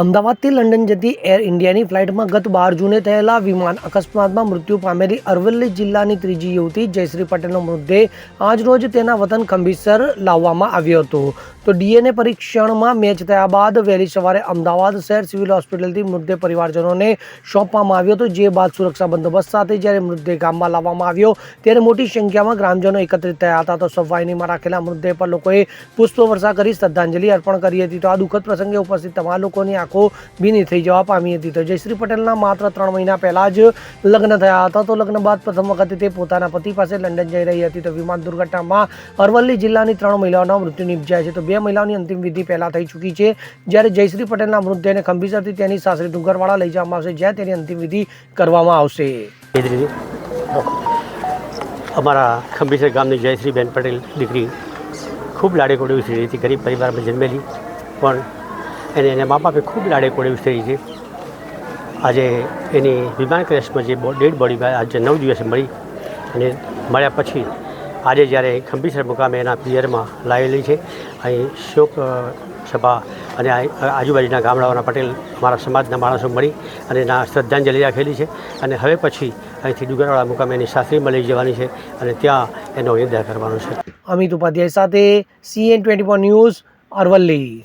અમદાવાદથી લંડન જતી એર ઇન્ડિયાની ફ્લાઇટમાં ગત બાર જૂને થયેલા વિમાન અકસ્માતમાં મૃત્યુ પામેલી અરવલ્લી જિલ્લાની ત્રીજી યુવતી જયશ્રી પટેલનો મૃતદેહ આજરોજ તેના વતન ખંભીસર લાવવામાં આવ્યો હતો. તો ડીએનએ પરીક્ષણમાં મેચ થયા બાદ વહેલી સવારે અમદાવાદ શહેર સિવિલ હોસ્પિટલથી મૃતદેહ પરિવારજનોને સોંપવામાં આવ્યો હતો, જે બાદ સુરક્ષા બંદોબસ્ત સાથે જ્યારે મૃતદેહ ગામમાં લાવવામાં આવ્યો ત્યારે મોટી સંખ્યામાં ગ્રામજનો એકત્રિત થયા હતા. તો સફાઈનીમાં રાખેલા મૃતદેહ પર લોકોએ પુષ્પવર્ષા કરી શ્રદ્ધાંજલિ અર્પણ કરી હતી. તો આ દુઃખદ પ્રસંગે ઉપસ્થિત તમામ લોકોની આંખો ભીની થઈ જવા પામી હતી. તો જયશ્રી પટેલના માત્ર ત્રણ મહિના પહેલાં જ લગ્ન થયા હતા. તો લગ્ન બાદ પ્રથમ વખતે તે પોતાના પતિ પાસે લંડન જઈ રહી હતી. તો વિમાન દુર્ઘટનામાં અરવલ્લી જિલ્લાની ત્રણ મહિલાઓના મૃત્યુ નિપજ્યા છે. તો બે મહિલાઓની અંતિમ વિધિ પહેલા થઈ ચૂકી છે. જ્યારે જયશ્રી પટેલના મૃતદેહને ખંભીસરથી તેની સાસરી ડુંગરવાડા લઈ જવામાં આવશે, જ્યાં તેની અંતિમ વિધિ કરવામાં આવશે. અમારા ખંભીસર ગામની જયશ્રીબેન પટેલ દીકરી ખૂબ લાડે કોડી ઉછરી હતી. ગરીબ પરિવારમાં જન્મેલી. પણ એને એના મા બાપે ખૂબ લાડે કોડે થઈ છે. આજે એની વિમાન ક્રેશમાં જે ડેડ બોડી આજે નવ દિવસે મળી અને મળ્યા પછી આજે જ્યારે ખંભીસર મુકામે એના પિયરમાં લાવેલી છે. અહીં શોક સભા અને આજુબાજુના ગામડાઓના પટેલ અમારા સમાજના માણસો મળી અને એના શ્રદ્ધાંજલિ રાખેલી છે. અને હવે પછી અહીંથી ડુગરવાળા મુકામે એની સાસરીમાં લઈ જવાની છે અને ત્યાં એનો નિર્ધાર કરવાનો છે. અમિત ઉપાધ્યાય સાથે સીએન ટ્વેન્ટી ન્યૂઝ અરવલ્લી.